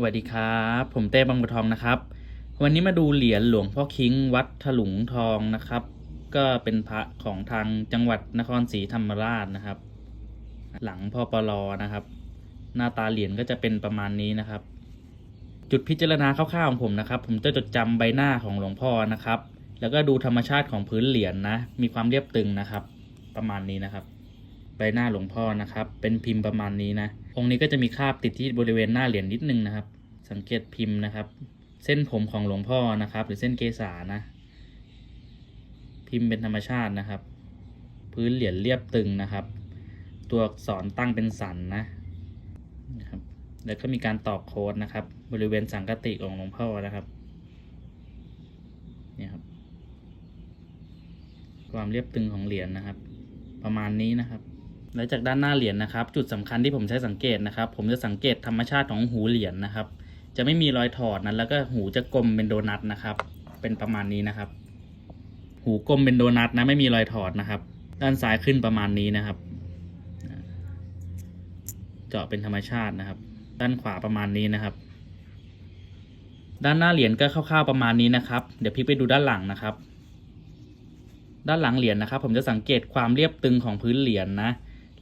สวัสดีครับ ผมเต้บางบัวทองนะครับ วันนี้มาดูเหรียญหลวงพ่อคิงวัดถลุงทองนะครับ ก็เป็นพระของทางจังหวัดนครศรีธรรมราชนะครับ หลังพ่อปลอนะครับ หน้าตาเหรียญก็จะเป็นประมาณนี้นะครับ จุดพิจารณาคร่าวๆของผมนะครับ ผมจะจดจำใบหน้าของหลวงพ่อนะครับ แล้วก็ดูธรรมชาติของพื้นเหรียญนะ มีความเรียบตึงนะครับ ประมาณนี้นะครับ ใบหน้าหลวงพ่อนะครับ เป็นพิมพ์ประมาณนี้นะ องค์นี้ก็จะมีคราบติดที่บริเวณหน้าเหรียญนิดนึงนะครับ สังเกตพิมพ์นะครับ เส้นผมของหลวงพ่อนะครับ หรือเส้นเกษานะ พิมพ์เป็นธรรมชาตินะครับ พื้นเหรียญเรียบตึงนะครับ ตัวอักษรตั้งเป็นสันนะนะครับแล้วก็มีการตอกโค้ดนะครับ บริเวณสังกติของหลวงพ่อนะครับเนี่ยครับ ความเรียบตึงของเหรียญนะครับ ประมาณนี้นะครับ และจากด้านหน้าเหรียญนะครับ จุดสำคัญที่ผมใช้สังเกตนะครับ ผมจะสังเกตธรรมชาติของหูเหรียญนะครับ จะไม่มีรอยถอดนะแล้วก็หูจะกลมเป็นโดนัทนะครับ เป็นประมาณนี้นะครับ หูกลมเป็นโดนัทนะไม่มีรอยถอดนะครับ ด้านซ้ายขึ้นประมาณนี้นะครับ เจาะเป็นธรรมชาตินะครับ ด้านขวาประมาณนี้นะครับ ด้านหน้าเหรียญก็คร่าวๆประมาณนี้นะครับ เดี๋ยวพลิกไปดูด้านหลังนะครับ ด้านหลังเหรียญนะครับ ผมจะสังเกตความเรียบตึงของพื้นเหรียญนะ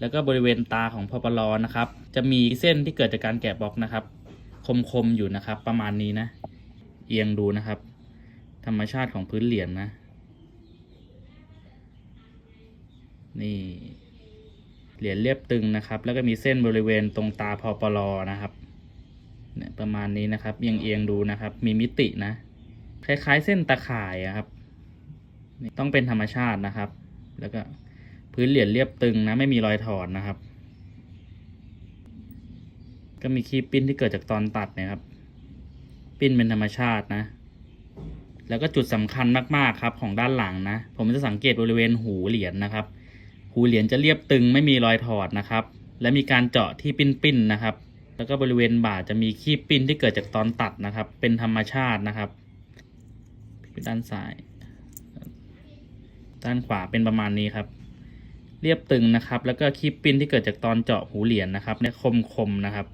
แล้วก็บริเวณตาของพอปลอนะครับ จะมีเส้นที่เกิดจากการแกะบล็อกนะครับ คมๆอยู่นะครับ ประมาณนี้นะ เอียงดูนะครับ ธรรมชาติของพื้นเหรียญนะนี่เหรียญเรียบตึงนะครับ แล้วก็มีเส้นบริเวณตรงตาพอปลอนะครับเนี่ยประมาณนี้นะครับ เอียงเอียงๆดูนะครับ มีมิตินะ คล้ายๆเส้นตะข่ายอะครับนี่ต้องเป็นธรรมชาตินะครับ แล้วก็ พื้นเหรียญเรียบตึงนะ ไม่มีรอยถอดนะครับ ก็มีคีบปิ้นที่เกิดจากตอนตัดนะครับ ปิ้นเป็นธรรมชาตินะ แล้วก็จุดสำคัญมากๆครับของด้านหลังนะ ผมจะสังเกตบริเวณหูเหรียญนะครับ หูเหรียญจะเรียบตึงไม่มีรอยถอดนะครับ และมีการเจาะที่ปิ้นๆนะครับ แล้วก็บริเวณบ่าจะมีคีบปิ้นที่เกิดจากตอนตัดนะครับ เป็นธรรมชาตินะครับด้านซ้าย ด้านขวาเป็นประมาณนี้ครับ เรียบตึงนะครับ แล้วก็คีบปิ้นที่เกิดจากตอนเจาะหูเหรียญนะครับเนี่ยคมๆนะครับ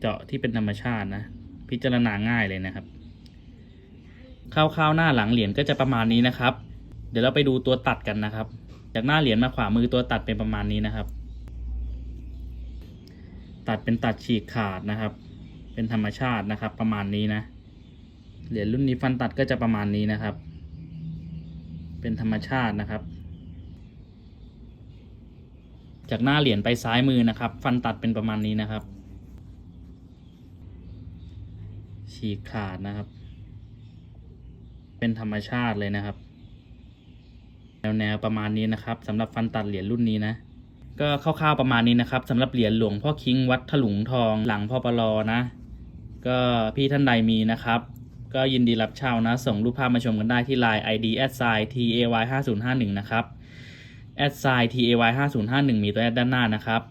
เจาะที่เป็นธรรมชาตินะ พิจารณาง่ายเลยนะครับคร่าวๆหน้าหลังเหรียญก็จะประมาณนี้นะครับ เดี๋ยวเราไปดูตัวตัดกันนะครับ จากหน้าเหรียญมาขวามือตัวตัดเป็นประมาณนี้นะครับ ตัดเป็นตัดฉีกขาดนะครับ เป็นธรรมชาตินะครับ ประมาณนี้นะ เหรียญรุ่นนี้ฟันตัดก็จะประมาณนี้นะครับ เป็นธรรมชาตินะครับ จากหน้าเหรียญไปซ้ายมือนะครับ ฟันตัดเป็นประมาณนี้นะครับ ฉีกขาดนะครับ เป็นธรรมชาติเลยนะครับ แนวแนวประมาณนี้นะครับสำหรับฟันตัดเหรียญรุ่นนี้นะก็คร่าวๆประมาณนี้นะครับสำหรับเหรียญหลวงพ่อคิงวัดถลุงทองหลังพ่อปลอนะ ก็พี่ท่านใดมีนะครับ ก็ยินดีรับเช่านะ ส่งรูปภาพมาชมกันได้ที่ Line ID t a y 5051นะครับ แอดไซ TAY 5051มีตัวแอดด้านหน้านะครับ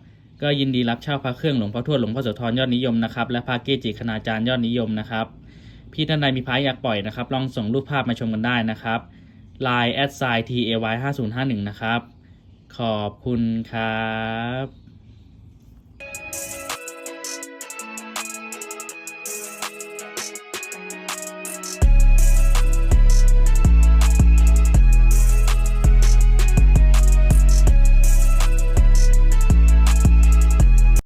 ก็ยินดีรับเช่าพระเครื่องหลวงพ่อทวดหลวงพ่อโสธรยอดนิยมนะครับ และพระเกจิคณาจารย์ยอดนิยมนะครับ พี่ท่านใดมีพระอยากปล่อยนะครับ ลองส่งรูปภาพมาชมกันได้นะครับ Line t a y 5051นะครับ ขอบคุณครับ